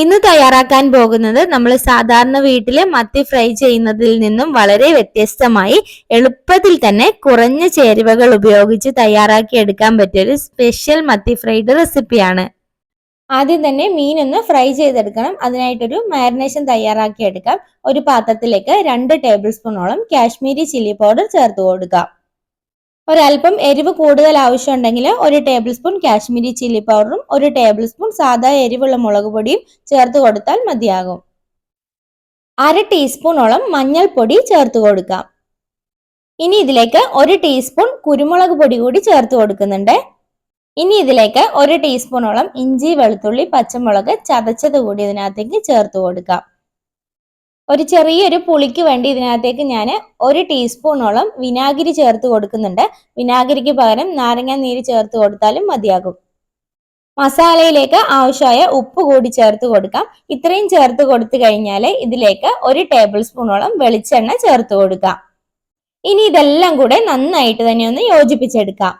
ഇന്ന് തയ്യാറാക്കാൻ പോകുന്നത് നമ്മൾ സാധാരണ വീട്ടിൽ മത്തി ഫ്രൈ ചെയ്യുന്നതിൽ നിന്നും വളരെ വ്യത്യസ്തമായി എളുപ്പത്തിൽ തന്നെ കുറഞ്ഞ ചേരുവകൾ ഉപയോഗിച്ച് തയ്യാറാക്കി എടുക്കാൻ പറ്റിയ ഒരു സ്പെഷ്യൽ മത്തി ഫ്രൈഡ് റെസിപ്പിയാണ് ആദ്യം തന്നെ മീൻ ഒന്ന് ഫ്രൈ ചെയ്തെടുക്കണം. അതിനായിട്ടൊരു മാരിനേഷൻ തയ്യാറാക്കി എടുക്കാം. ഒരു പാത്രത്തിലേക്ക് രണ്ട് ടേബിൾ സ്പൂണോളം കാശ്മീരി ചില്ലി പൗഡർ ചേർത്ത് കൊടുക്കാം. ഒരല്പം എരിവ് കൂടുതൽ ആവശ്യമുണ്ടെങ്കിൽ ഒരു ടേബിൾ സ്പൂൺ കാശ്മീരി ചില്ലി പൗഡറും ഒരു ടേബിൾ സ്പൂൺ സാധാ എരിവുള്ള മുളക് പൊടിയും ചേർത്ത് കൊടുത്താൽ മതിയാകും. അര ടീസ്പൂണോളം മഞ്ഞൾപ്പൊടി ചേർത്ത് കൊടുക്കാം. ഇനി ഇതിലേക്ക് ഒരു ടീസ്പൂൺ കുരുമുളക് പൊടി കൂടി ചേർത്ത് കൊടുക്കുന്നുണ്ട്. ഇനി ഇതിലേക്ക് ഒരു ടീസ്പൂണോളം ഇഞ്ചി വെളുത്തുള്ളി പച്ചമുളക് ചതച്ചത് കൂടി ഇതിനകത്തേക്ക് ചേർത്ത് കൊടുക്കാം. ഒരു ചെറിയൊരു പുളിക്ക് വേണ്ടി ഇതിനകത്തേക്ക് ഞാൻ ഒരു ടീസ്പൂണോളം വിനാഗിരി ചേർത്ത് കൊടുക്കുന്നുണ്ട്. വിനാഗിരിക്ക് പകരം നാരങ്ങ നീര് ചേർത്ത് കൊടുത്താലും മതിയാകും. മസാലയിലേക്ക് ആവശ്യമായ ഉപ്പ് കൂടി ചേർത്ത് കൊടുക്കാം. ഇത്രയും ചേർത്ത് കൊടുത്തു കഴിഞ്ഞാൽ ഇതിലേക്ക് ഒരു ടേബിൾ സ്പൂണോളം വെളിച്ചെണ്ണ ചേർത്ത് കൊടുക്കാം. ഇനി ഇതെല്ലാം കൂടെ നന്നായിട്ട് തന്നെ ഒന്ന് യോജിപ്പിച്ചെടുക്കാം.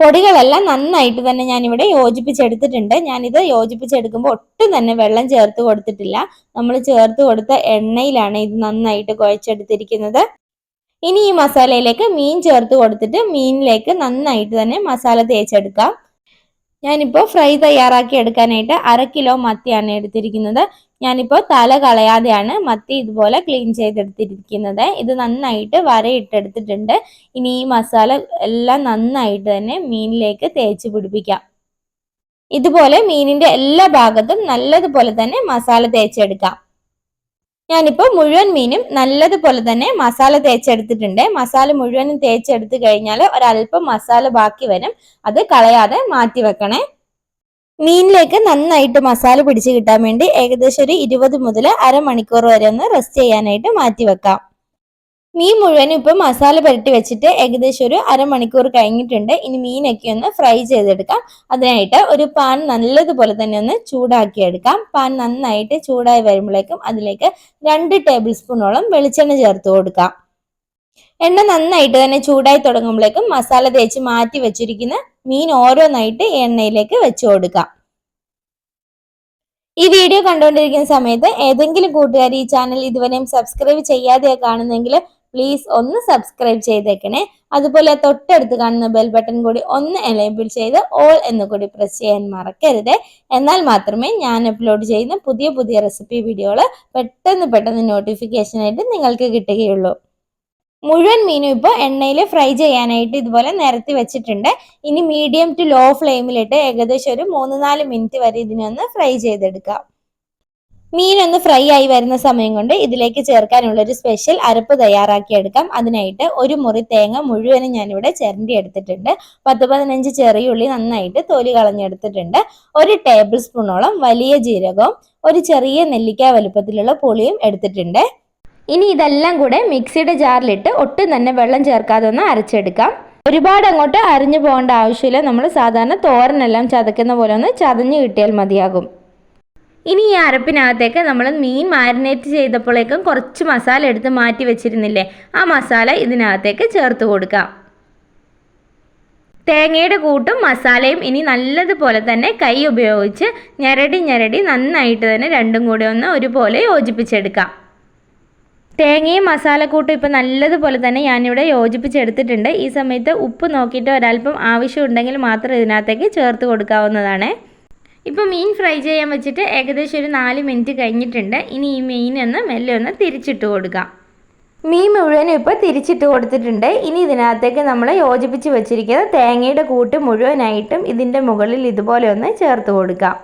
പൊടികളെല്ലാം നന്നായിട്ട് തന്നെ ഞാൻ ഇവിടെ യോജിപ്പിച്ചെടുത്തിട്ടുണ്ട്. ഞാനിത് യോജിപ്പിച്ചെടുക്കുമ്പോൾ ഒട്ടും തന്നെ വെള്ളം ചേർത്ത് കൊടുത്തിട്ടില്ല. നമ്മൾ ചേർത്ത് കൊടുത്ത എണ്ണയിലാണ് ഇത് നന്നായിട്ട് കുഴച്ചെടുത്തിരിക്കുന്നത്. ഇനി ഈ മസാലയിലേക്ക് മീൻ ചേർത്ത് കൊടുത്തിട്ട് മീനിലേക്ക് നന്നായിട്ട് തന്നെ മസാല തേച്ചെടുക്കാം. ഞാനിപ്പോൾ ഫ്രൈ തയ്യാറാക്കി എടുക്കാനായിട്ട് അര കിലോ മത്തിയാണ് എടുത്തിരിക്കുന്നത്. ഞാനിപ്പോൾ തല കളയാതെയാണ് മത്തി ഇതുപോലെ ക്ലീൻ ചെയ്തെടുത്തിരിക്കുന്നത്. ഇത് നന്നായിട്ട് വരയിട്ടെടുത്തിട്ടുണ്ട്. ഇനി ഈ മസാല എല്ലാം നന്നായിട്ട് തന്നെ മീനിലേക്ക് തേച്ച് പിടിപ്പിക്കാം. ഇതുപോലെ മീനിന്റെ എല്ലാ ഭാഗത്തും നല്ലതുപോലെ തന്നെ മസാല തേച്ചെടുക്കാം. ഞാനിപ്പോൾ മുഴുവൻ മീനും നല്ലതുപോലെ തന്നെ മസാല തേച്ചെടുത്തിട്ടുണ്ട്. മസാല മുഴുവനും തേച്ചെടുത്ത് കഴിഞ്ഞാൽ ഒരല്പം മസാല ബാക്കി വരും. അത് കളയാതെ മാറ്റി വെക്കണേ. മീനിലേക്ക് നന്നായിട്ട് മസാല പിടിച്ച് കിട്ടാൻ വേണ്ടി ഏകദേശം ഒരു ഇരുപത് മുതൽ അരമണിക്കൂർ വരെ ഒന്ന് റെസ്റ്റ് ചെയ്യാനായിട്ട് മാറ്റി വെക്കാം. മീൻ മുഴുവനും ഇപ്പം മസാല പുരട്ടി വെച്ചിട്ട് ഏകദേശം ഒരു അരമണിക്കൂർ കഴിഞ്ഞിട്ടുണ്ട്. ഇനി മീനൊക്കെ ഒന്ന് ഫ്രൈ ചെയ്തെടുക്കാം. അതിനായിട്ട് ഒരു പാൻ നല്ലതുപോലെ തന്നെ ഒന്ന് ചൂടാക്കിയെടുക്കാം. പാൻ നന്നായിട്ട് ചൂടായി വരുമ്പോഴേക്കും അതിലേക്ക് രണ്ട് ടേബിൾ സ്പൂണോളം വെളിച്ചെണ്ണ ചേർത്ത് കൊടുക്കാം. എണ്ണ നന്നായിട്ട് തന്നെ ചൂടായി തുടങ്ങുമ്പോഴേക്കും മസാല തേച്ച് മാറ്റി വെച്ചിരിക്കുന്ന മീൻ ഓരോന്നായിട്ട് എണ്ണയിലേക്ക് വെച്ചു കൊടുക്കാം. ഈ വീഡിയോ കണ്ടുകൊണ്ടിരിക്കുന്ന സമയത്ത് ഏതെങ്കിലും കൂട്ടുകാർ ഈ ചാനൽ ഇതുവരെയും സബ്സ്ക്രൈബ് ചെയ്യാതെ കാണുന്നെങ്കിൽ പ്ലീസ് ഒന്ന് സബ്സ്ക്രൈബ് ചെയ്തേക്കണേ. അതുപോലെ തൊട്ടടുത്ത് കാണുന്ന ബെൽ ബട്ടൺ കൂടി ഒന്ന് എനേബിൾ ചെയ്ത് ഓൾ എന്ന് കൂടി പ്രസ് ചെയ്യാൻ മറക്കരുത്. എന്നാൽ മാത്രമേ ഞാൻ അപ്ലോഡ് ചെയ്യുന്ന പുതിയ പുതിയ റെസിപ്പി വീഡിയോകൾ പെട്ടെന്ന് പെട്ടെന്ന് നോട്ടിഫിക്കേഷനായിട്ട് നിങ്ങൾക്ക് കിട്ടുകയുള്ളൂ. മുഴുവൻ മീനും ഇപ്പോൾ എണ്ണയിൽ ഫ്രൈ ചെയ്യാനായിട്ട് ഇതുപോലെ നിരത്തി വെച്ചിട്ടുണ്ട്. ഇനി മീഡിയം ടു ലോ ഫ്ലെയിമിലിട്ട് ഏകദേശം ഒരു മൂന്ന് നാല് മിനിറ്റ് വരെ ഇതിനൊന്ന് ഫ്രൈ ചെയ്തെടുക്കാം. മീനൊന്ന് ഫ്രൈ ആയി വരുന്ന സമയം കൊണ്ട് ഇതിലേക്ക് ചേർക്കാനുള്ള ഒരു സ്പെഷ്യൽ അരപ്പ് തയ്യാറാക്കിയെടുക്കാം അതിനായിട്ട് ഒരു മുറി തേങ്ങ മുഴുവനും ഞാനിവിടെ ചിരണ്ടി എടുത്തിട്ടുണ്ട്. പത്ത് പതിനഞ്ച് ചെറിയുള്ളി നന്നായിട്ട് തൊലി കളഞ്ഞെടുത്തിട്ടുണ്ട്. ഒരു ടേബിൾ സ്പൂണോളം വലിയ ജീരകവും ഒരു ചെറിയ നെല്ലിക്ക വലുപ്പത്തിലുള്ള പുളിയും എടുത്തിട്ടുണ്ട്. ഇനി ഇതെല്ലാം കൂടെ മിക്സിയുടെ ജാറിലിട്ട് ഒട്ടും തന്നെ വെള്ളം ചേർക്കാതെ ഒന്ന് അരച്ചെടുക്കാം. ഒരുപാട് അങ്ങോട്ട് അരിഞ്ഞു പോകേണ്ട ആവശ്യമില്ല. നമ്മൾ സാധാരണ തോരനെല്ലാം ചതക്കുന്ന പോലെ ഒന്ന് ചതഞ്ഞ് കിട്ടിയാൽ മതിയാകും. ഇനി ഈ അരപ്പിനകത്തേക്ക് നമ്മൾ മീൻ മാരിനേറ്റ് ചെയ്തപ്പോഴേക്കും കുറച്ച് മസാല എടുത്ത് മാറ്റി വെച്ചിരുന്നില്ലേ? ആ മസാല ഇതിനകത്തേക്ക് ചേർത്ത് കൊടുക്കാം. തേങ്ങയുടെ കൂട്ടും മസാലയും ഇനി നല്ലതുപോലെ തന്നെ കൈ ഉപയോഗിച്ച് ഞരടി ഞരടി നന്നായിട്ട് തന്നെ രണ്ടും കൂടി ഒന്ന് ഒരുപോലെ യോജിപ്പിച്ചെടുക്കാം. തേങ്ങയും മസാലക്കൂട്ടും ഇപ്പം നല്ലതുപോലെ തന്നെ ഞാനിവിടെ യോജിപ്പിച്ചെടുത്തിട്ടുണ്ട്. ഈ സമയത്ത് ഉപ്പ് നോക്കിയിട്ട് ഒരല്പം ആവശ്യമുണ്ടെങ്കിൽ മാത്രം ഇതിനകത്തേക്ക് ചേർത്ത് കൊടുക്കാവുന്നതാണ്. ഇപ്പോൾ മീൻ ഫ്രൈ ചെയ്യാൻ വെച്ചിട്ട് ഏകദേശം ഒരു നാല് മിനിറ്റ് കഴിഞ്ഞിട്ടുണ്ട്. ഇനി ഈ മീൻ ഒന്ന് മെല്ലെ ഒന്ന് തിരിച്ചിട്ട് കൊടുക്കാം. മീൻ മുഴുവനും ഇപ്പോൾ തിരിച്ചിട്ട് കൊടുത്തിട്ടുണ്ട്. ഇനി ഇതിനകത്തേക്ക് നമ്മൾ യോജിപ്പിച്ച് വെച്ചിരിക്കുന്ന തേങ്ങയുടെ കൂട്ട് മുഴുവനായിട്ടും ഇതിന്റെ മുകളിൽ ഇതുപോലെ ഒന്ന് ചേർത്ത് കൊടുക്കാം.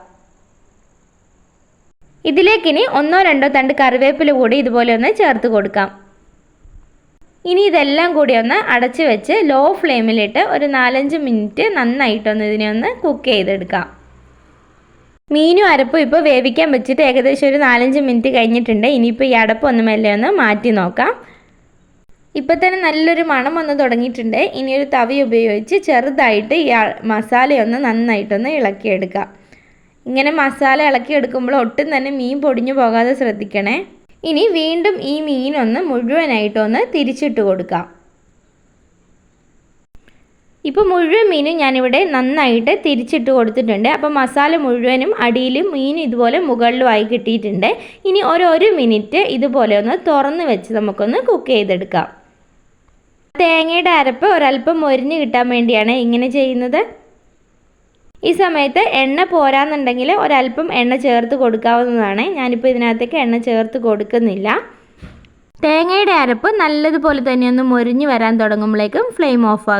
ഇതിലേക്കിനി ഒന്നോ രണ്ടോ തണ്ട് കറിവേപ്പില കൂടി ഇതുപോലെ ഒന്ന് ചേർത്ത് കൊടുക്കാം. ഇനി ഇതെല്ലാം കൂടി ഒന്ന് അടച്ച് വെച്ച് ലോ ഫ്ലെയിമിലിട്ട് ഒരു നാലഞ്ച് മിനിറ്റ് നന്നായിട്ടൊന്ന് ഇതിനെ ഒന്ന് കുക്ക് ചെയ്തെടുക്കാം. മീനും അരപ്പും ഇപ്പോൾ വേവിക്കാൻ വെച്ചിട്ട് ഏകദേശം ഒരു നാലഞ്ച് മിനിറ്റ് കഴിഞ്ഞിട്ടുണ്ട്. ഇനിയിപ്പോൾ ഈ അടപ്പ് ഒന്ന് മെല്ലെ ഒന്ന് മാറ്റി നോക്കാം. ഇപ്പോൾ തന്നെ നല്ലൊരു മണം വന്ന് തുടങ്ങിയിട്ടുണ്ട്. ഇനി ഒരു തവി ഉപയോഗിച്ച് ചെറുതായിട്ട് ഈ മസാലയൊന്ന് നന്നായിട്ടൊന്ന് ഇളക്കിയെടുക്കാം. ഇങ്ങനെ മസാല ഇളക്കി എടുക്കുമ്പോൾ ഒട്ടും തന്നെ മീൻ പൊടിഞ്ഞു പോകാതെ ശ്രദ്ധിക്കണേ. ഇനി വീണ്ടും ഈ മീനൊന്ന് മുഴുവനായിട്ടൊന്ന് തിരിച്ചിട്ട് കൊടുക്കാം. ഇപ്പോൾ മുഴുവൻ മീനും ഞാനിവിടെ നന്നായിട്ട് തിരിച്ചിട്ട് കൊടുത്തിട്ടുണ്ട്. അപ്പോൾ മസാല മുഴുവനും അടിയിലും മീൻ ഇതുപോലെ മുകളിലുമായി കിട്ടിയിട്ടുണ്ട്. ഇനി ഓരോരോ മിനിറ്റ് ഇതുപോലെ ഒന്ന് തുറന്ന് വെച്ച് നമുക്കൊന്ന് കുക്ക് ചെയ്തെടുക്കാം. തേങ്ങയുടെ അരപ്പ് ഒരല്പം മൊരിഞ്ഞ് കിട്ടാൻ വേണ്ടിയാണ് ഇങ്ങനെ ചെയ്യുന്നത്. ഈ സമയത്ത് എണ്ണ പോരാന്നുണ്ടെങ്കിൽ ഒരല്പം എണ്ണ ചേർത്ത് കൊടുക്കാവുന്നതാണ്. ഞാനിപ്പോൾ ഇതിനകത്തേക്ക് എണ്ണ ചേർത്ത് കൊടുക്കുന്നില്ല. തേങ്ങയുടെ അരപ്പ് നല്ലതുപോലെ തന്നെ ഒന്ന് മൊരിഞ്ഞ് വരാൻ തുടങ്ങുമ്പോഴേക്കും ഫ്ലെയിം ഓഫ്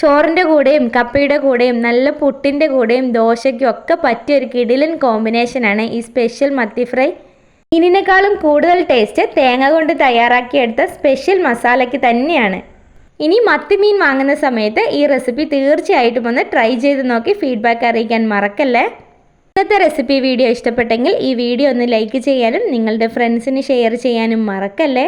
ചോറിന്റെ കൂടെയും കപ്പയുടെ കൂടെയും നല്ല പുട്ടിന്റെ കൂടെയും ദോശയ്ക്കും ഒക്കെ പറ്റിയ ഒരു കിടിലൻ കോമ്പിനേഷനാണ് ഈ സ്പെഷ്യൽ മത്തി ഫ്രൈ. ഇതിനേക്കാളും കൂടുതൽ ടേസ്റ്റ് തേങ്ങ കൊണ്ട് തയ്യാറാക്കിയെടുത്ത സ്പെഷ്യൽ മസാലയ്ക്ക് തന്നെയാണ്. ഇനി മത്തിമീൻ വാങ്ങുന്ന സമയത്ത് ഈ റെസിപ്പി തീർച്ചയായിട്ടും ഒന്ന് ട്രൈ ചെയ്ത് നോക്കി ഫീഡ്ബാക്ക് അറിയിക്കാൻ മറക്കല്ലേ? ഇന്നത്തെ റെസിപ്പി വീഡിയോ ഇഷ്ടപ്പെട്ടെങ്കിൽ ഈ വീഡിയോ ഒന്ന് ലൈക്ക് ചെയ്യാനും നിങ്ങളുടെ ഫ്രണ്ട്സിന് ഷെയർ ചെയ്യാനും മറക്കല്ലേ?